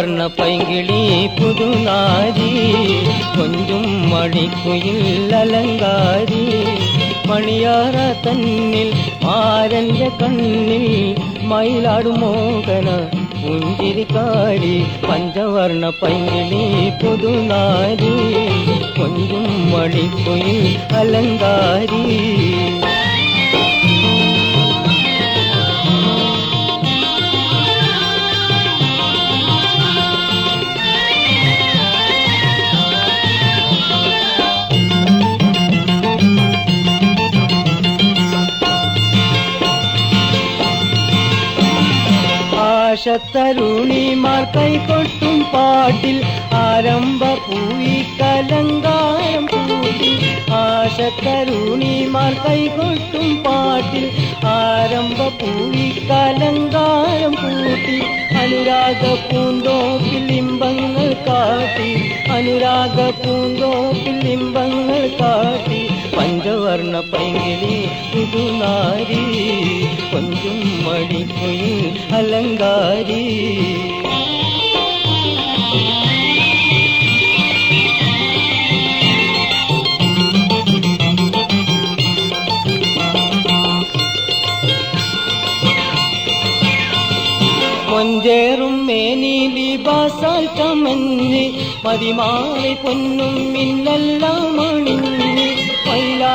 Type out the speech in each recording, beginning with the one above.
പഞ്ചവർണ പൈങ്കിളി പുതുനാരി കൊഞ്ചും മണിക്കുയിൽ അലങ്കാരി മണിയാറ തന്നിൽ മാരന്റെ കണ്ണിൽ മയിലാടും മോഹന പുഞ്ചിരിക്കാരി പഞ്ചവർണ പൈങ്കിളി പുതുനാരി കൊഞ്ചും മണിക്കുയിൽ അലങ്കാരി ആശത്തരുണിമാർ കൈകൊട്ടും പാട്ടിൽ ആരംഭ പൂവി കലങ്കാരം കൂട്ടി ആശത്തരുണിമാർ കൈകൊട്ടും പാട്ടിൽ ആരംഭ പൂവി കലങ്കാരം കൂട്ടി അനുരാഗ പൂന്തോപ്പിൽ ഇമ്പങ്ങൾ കാട്ടി അനുരാഗ പൂന്തോപ്പിൽ ഇമ്പങ്ങൾ കാട്ടി പഞ്ചവർണ്ണ പൈങ്കിളി പുതുനാരി കൊഞ്ചും മണിക്കുയിൽ അലങ്കാരി മൊഞ്ചേറും മേനി ലിബാസാൽ ചമഞ്ഞ് മതിമാറി പൊന്നും മിന്നെല്ലാം അണിഞ്ഞ്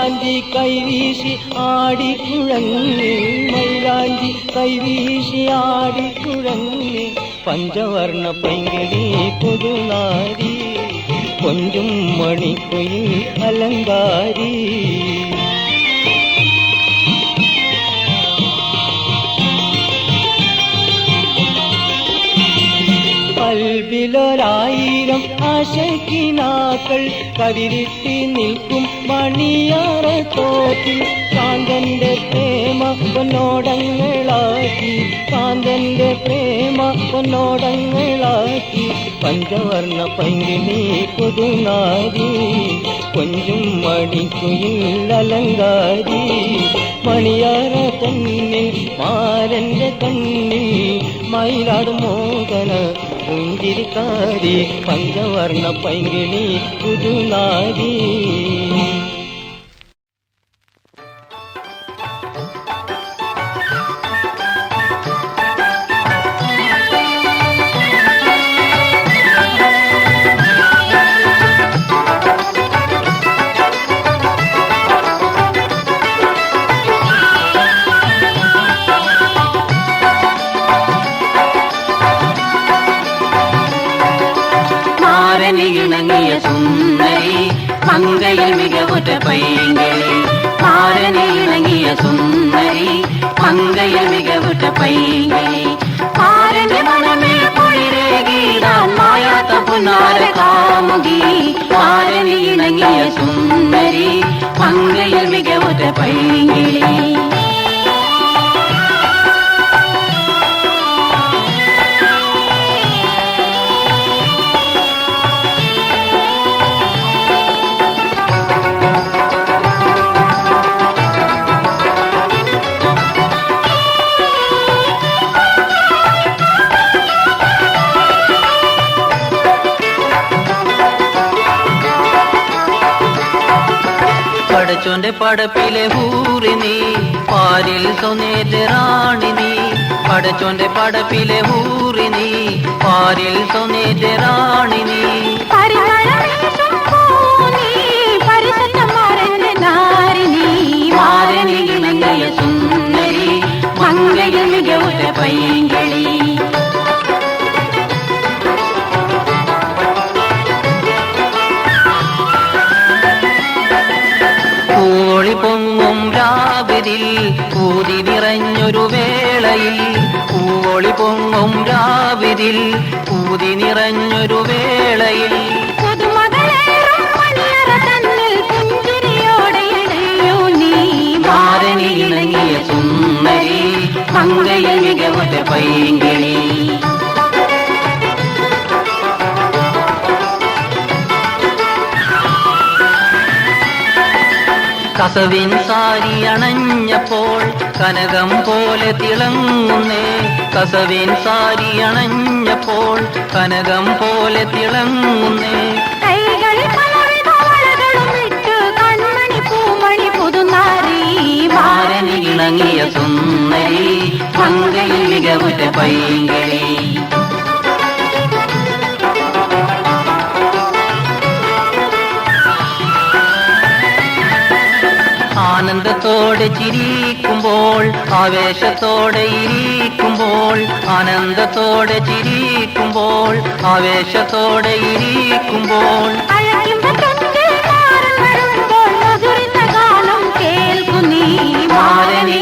മൈലാഞ്ചി കൈവീശി ആടിക്കുഴഞ്ഞ് മൈലാഞ്ചി കൈവീശി ആടിക്കുഴഞ്ഞ് പഞ്ചവർണ പൈങ്കിളി പുതുനാരി കൊഞ്ചും മണിക്കുയിൽ അലങ്കാരി കൽവിലൊരായിരം ആശക്കിനാക്കൾ കതിരിട്ടി നിൽക്കും മണിയാറ തോക്കി. കാന്തന്റെ പ്രേമ പൊന്നോടങ്ങളാക്കി. കാന്തന്റെ പ്രേമ പൊന്നോടങ്ങളാക്കി. പഞ്ചവർണ പങ്കിനി പുതുനാരി கொஞ்சம் மணிக்குயில் அலங்காரி மணியார கண்ணில் மாறென்ற கண்ணில் மயிலாடும் மோகன புஞ்சிரிக்காரி பஞ்சவர்ண பைங்கினி புதுநாரி ഇണങ്ങിയ സുന്ദരി മങ്കയിൽ മികവുറ്റ പൈങ്കിളി മാരന് ഇണങ്ങിയ സുന്ദരി മങ്കയിൽ മികവുറ്റ പൈങ്കിളി മാരന്റെ മനമേ കുളിരേകീടാൻ മായാത്ത പുനാര കാമുകി മാരന് ഇണങ്ങിയ സുന്ദരി മങ്കയിൽ മികവുറ്റ പൈങ്കിളി പടച്ചോന്റെ പടപ്പിലെ ഹൂറിനി പാരിൽ റാണി നീ. പടച്ചോന്റെ പടപ്പിലെ ഹൂറിനി പാരിൽ സൊന്നേറ്റ് റാണിനി മാരനി ഇണങ്ങിയ സുന്ദരി മംഗയ മികവുറ്റ പൈങ്കിളി രാവിതിൽ കൂതി നിറഞ്ഞൊരു വേളയിൽ. ഇണങ്ങിയ സുന്ദരി മംഗയ മികവുറ്റ പൈങ്കിളി. കസവിൻ സാരി അണഞ്ഞപ്പോൾ കനകം പോലെ തിളങ്ങുന്നേ. കസവിൻ സാരി അണഞ്ഞപ്പോൾ കനകം പോലെ തിളങ്ങുന്നേ. ഇണങ്ങിയ സുന്ദരി മങ്കയിൽ മികവുറ്റ പൈങ്കിളി. ആനന്ദത്തോടെ ചിരിക്കുമ്പോൾ ആവേശത്തോടെ ഇരിക്കുമ്പോൾ ആനന്ദത്തോടെ ചിരിക്കുമ്പോൾ ആവേശത്തോടെ ഇരിക്കുമ്പോൾ.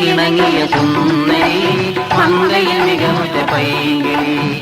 ഇണങ്ങിയ സുന്ദരി മങ്കയിൽ മികമുറ്റ പൈങ്കിളി.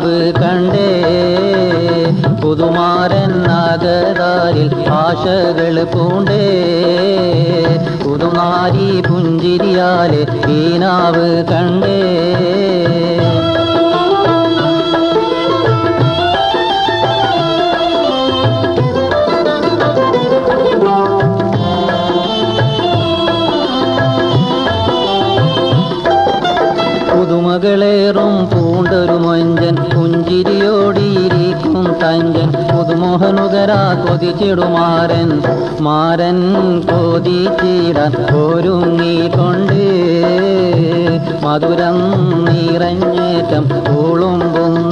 ഈനാവ് കണ്ടേ. പുതുമാരൻ നാഗതാരിൽ ആശകൾ പൂണ്ടേ. പുതുമാരി പുഞ്ചിരിയാലെ നാവ് കണ്ടേ. പുതുമോഹനുകരാ കൊതിച്ചിടുമാരൻ. മാരൻ കൊതിച്ചിടാൻ ഒരുങ്ങിക്കൊണ്ട് മധുരം നിറഞ്ഞേറ്റം തുളുമ്പുന്നുണ്ട്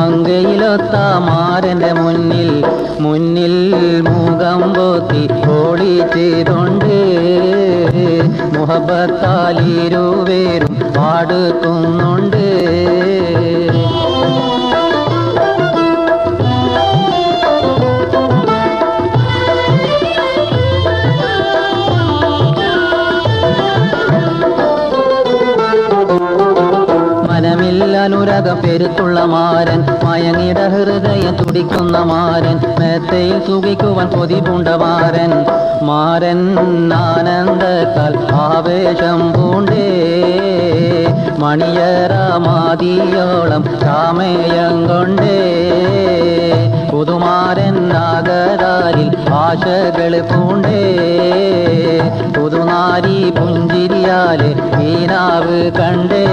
മങ്കയിലൊത്ത മാരന്റെ മുന്നിൽ മുന്നിൽ മുഖം പോത്തി ഓളി ചെയ്തുണ്ട് മുഹബത്താലിരുവേരും പാടുക്കുന്നുണ്ട്. അനുരകം പെരുത്തുള്ള മാരൻ മയങ്ങിട ഹൃദയം തുടിക്കുന്ന മാരൻ മേത്തയിൽ സുഖിക്കുവാൻ കൊതിപൂണ്ട മാരൻ. മാരൻ ആനന്ദത്താൽ ആവേശം പൂണ്ടേ. മണിയറമാതിയോളം മാതിയോളം കാമയം കൊണ്ടേ. പുതുമാരൻ നാഗരാരിൽ ആശകൾ പൂണ്ടേ. പുതുനാരി പുഞ്ചിരിയാലെ ഈനാവ് കണ്ടേ.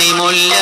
മണിമുല്ല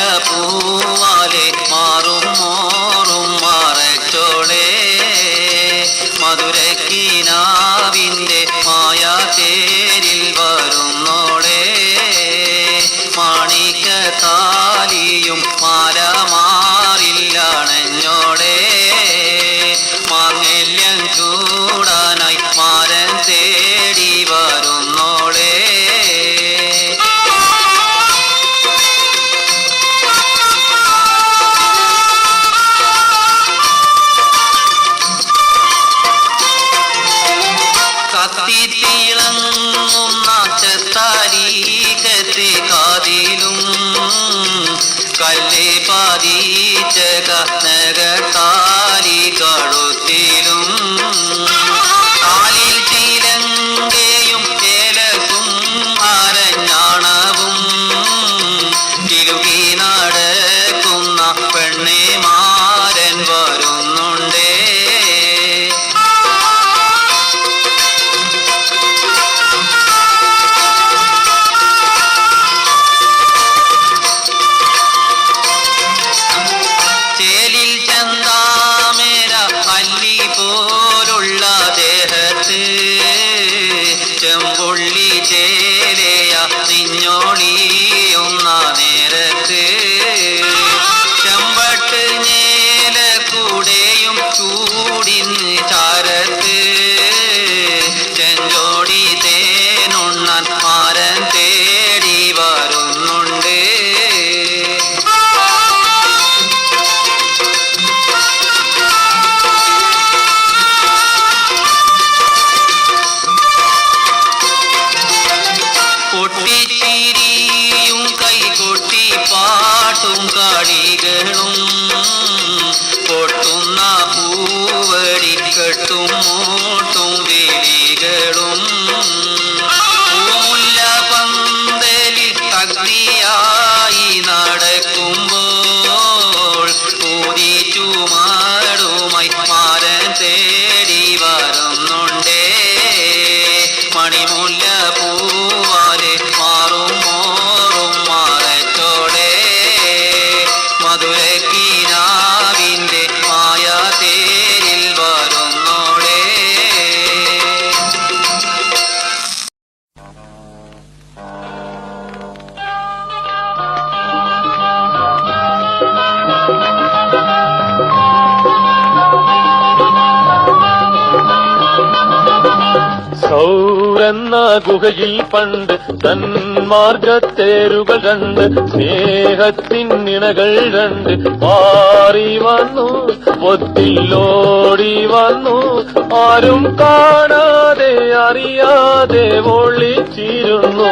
കാതിലും കല്ലേ പാതീച്ച കനകത്താലി money. ഗുഹയിൽ പണ്ട് തന്മാർഗത്തേരുകൾ രണ്ട് സ്നേഹത്തിൻ ഇണകൾ കണ്ട് മാറി വന്നു ഒത്തിലോടി വന്നു. ആരും കാണാതെ അറിയാതെ ഒളിച്ചിരുന്നു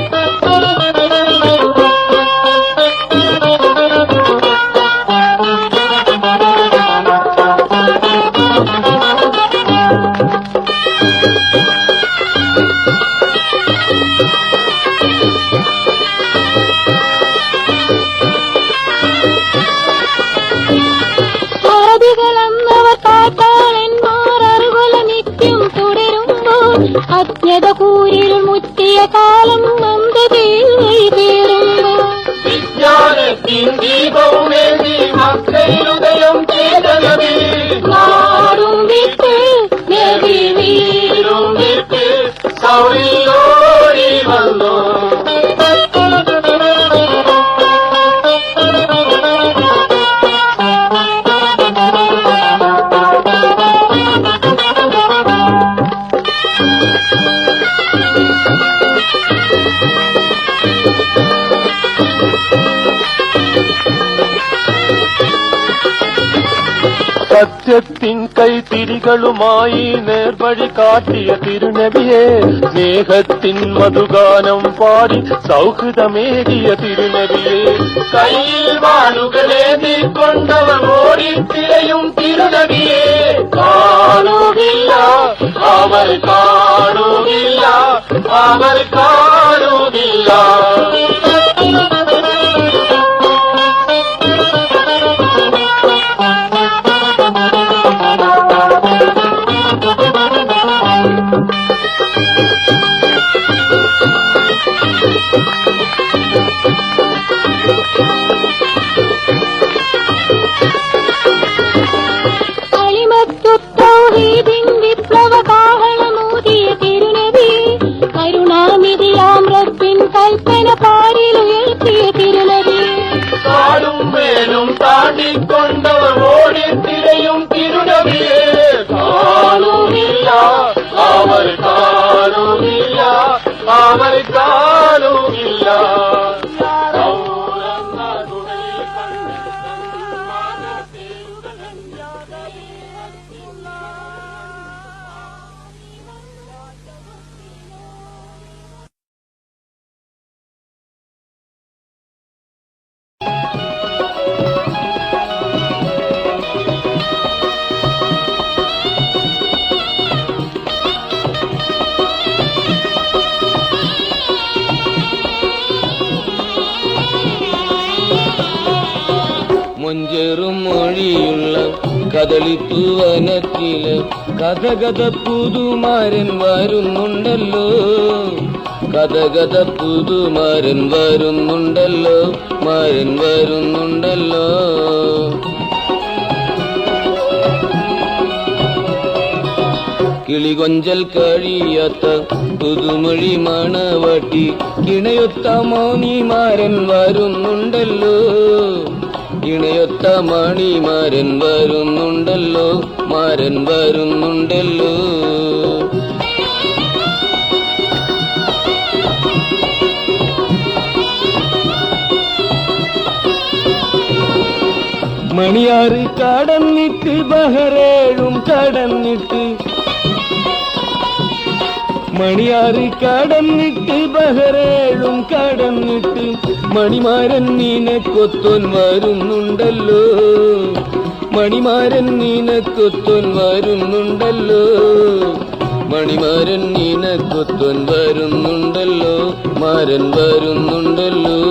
விழிகளுமாய் நேர்வழி காட்டிய திருநபியே மேகத்தின் மதுகானம் பாடி சௌகிதமேறிய திருநபியே. கையில் வானுகளேந்தி கொண்டவன் ஓடி திரையும் திருநபியே. காணோகில்லா அவர் காணோகில்லா அவர் காணோகில்லா കഥകഥ പുതുമാരൻ വരുന്നുണ്ടല്ലോ മാരൻ വരുന്നുണ്ടല്ലോ. കിളികൊഞ്ചൽ കഴിയാത്ത പുതുമൊഴി മണവട്ടി കിണയൊത്ത മോനിമാരൻ വരുന്നുണ്ടല്ലോ. ഇണയൊത്ത മണിമാരൻ വരുന്നുണ്ടല്ലോ മാരൻ വരുന്നുണ്ടല്ലോ. മണിയാറ് കടന്നിട്ട് ബഹറേഴും കടന്നിട്ട്. മണിയാറ് കടന്നിട്ട് ബഹറേഴും കടന്നിട്ട്. മണിമാരൻ നീനെ കൊത്തോൻ വരുന്നുണ്ടല്ലോ. മണിമാരൻ നീനെ കൊത്തോൻ വരുന്നുണ്ടല്ലോ. മണിമാരൻ നീനെ കൊത്തോൻ വരുന്നുണ്ടല്ലോ. മാരൻ വരുന്നുണ്ടല്ലോ.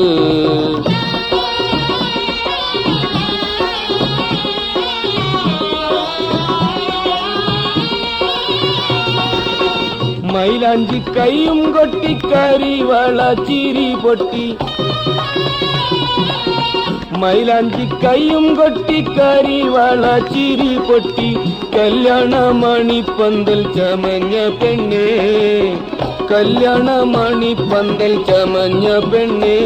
മൈലാഞ്ചി കൈയും കൊട്ടി കരിവള ചിരി പൊട്ടി. മൈലാഞ്ചി കൈയും കൊട്ടി കരിവള ചിരി പൊട്ടി. കല്യാണ മണിപ്പന്തൽ ചമഞ്ഞ പെണ്ണേ. കല്യാണ മണിപ്പന്തൽ ചമഞ്ഞ പെണ്ണേ.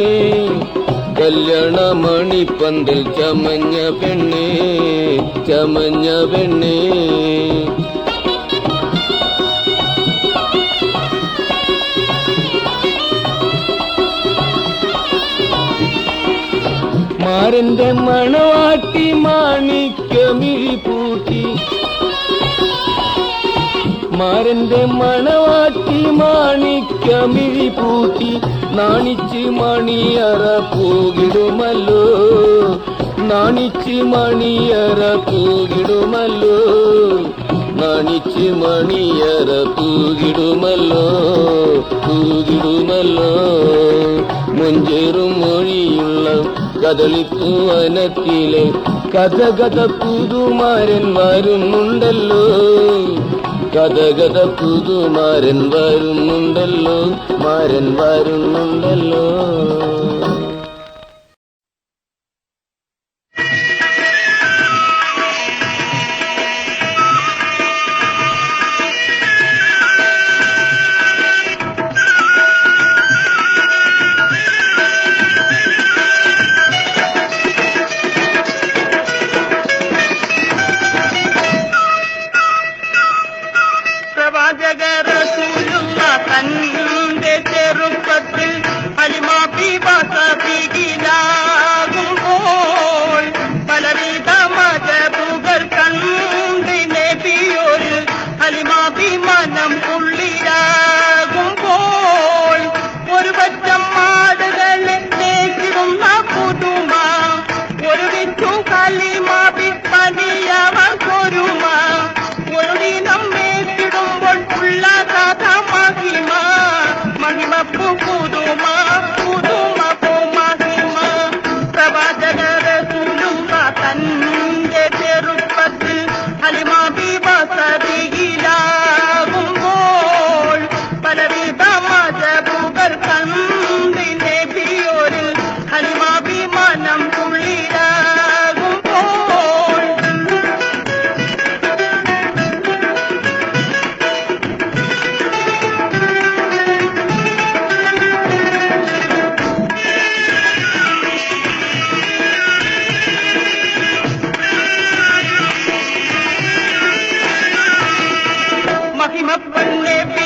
കല്യാണ മണിപ്പന്തൽ ചമഞ്ഞ പെണ്ണേ. ചമഞ്ഞ പെണ്ണേ. മാരന്റെ മണവാട്ടി മാണിക്കമിഴി പൂട്ടി മാരന്റെ മണവാട്ടി മാണിക്കമിഴി പൂട്ടി നാണിച്ച് മണിയറ പോകിടുമല്ലോ നാണിച്ച് മണിയറ പോകിടുമല്ലോ നാണിച്ച് മണിയറ തൂകിടുമല്ലോ തൂകിടുമല്ലോ മുഞ്ചേറും മൊഴിയുള്ള കദളിപ്പൂവനത്തിലെ കഥ കഥ പുതുമാരൻ വരുന്നുണ്ടല്ലോ. കഥ കഥ പുതുമാരൻ വരുന്നുണ്ടല്ലോ. മാരൻ വരുന്നുണ്ടല്ലോ. की मत बनने पे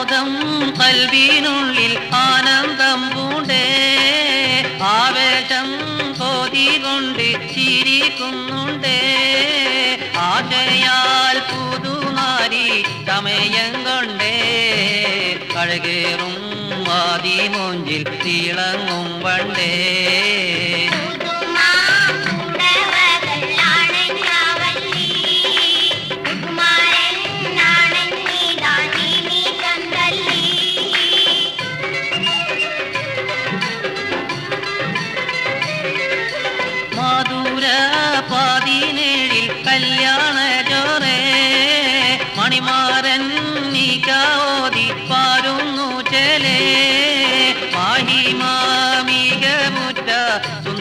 ആമോദം കൽവിനുള്ളിൽ ആനന്ദം പൂണ്ടേ. ആവേശം കോതി കൊണ്ട് ചിരിക്കുന്നുണ്ടേ. ആശയാൽ പുതുമാരി സമയം കൊണ്ടേ. അഴകേറും ആദിമോഞ്ചിൽ തിളങ്ങും വണ്ടേ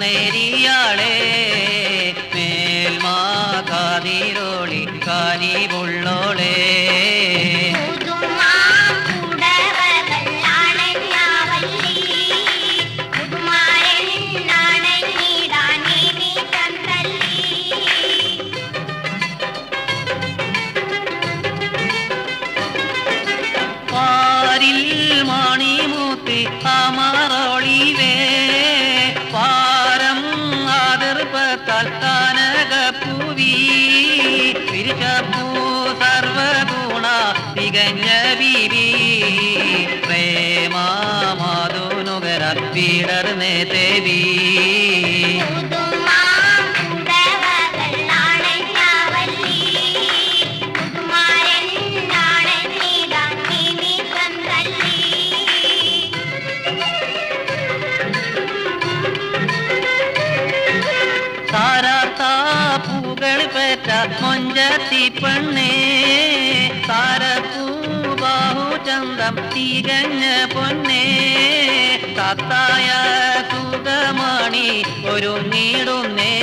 സുന്ദരിയാളെ തികഞ്ഞ പൊന്നേ തത്തായ സുഖമണി ഒരുങ്ങിടുന്നേ.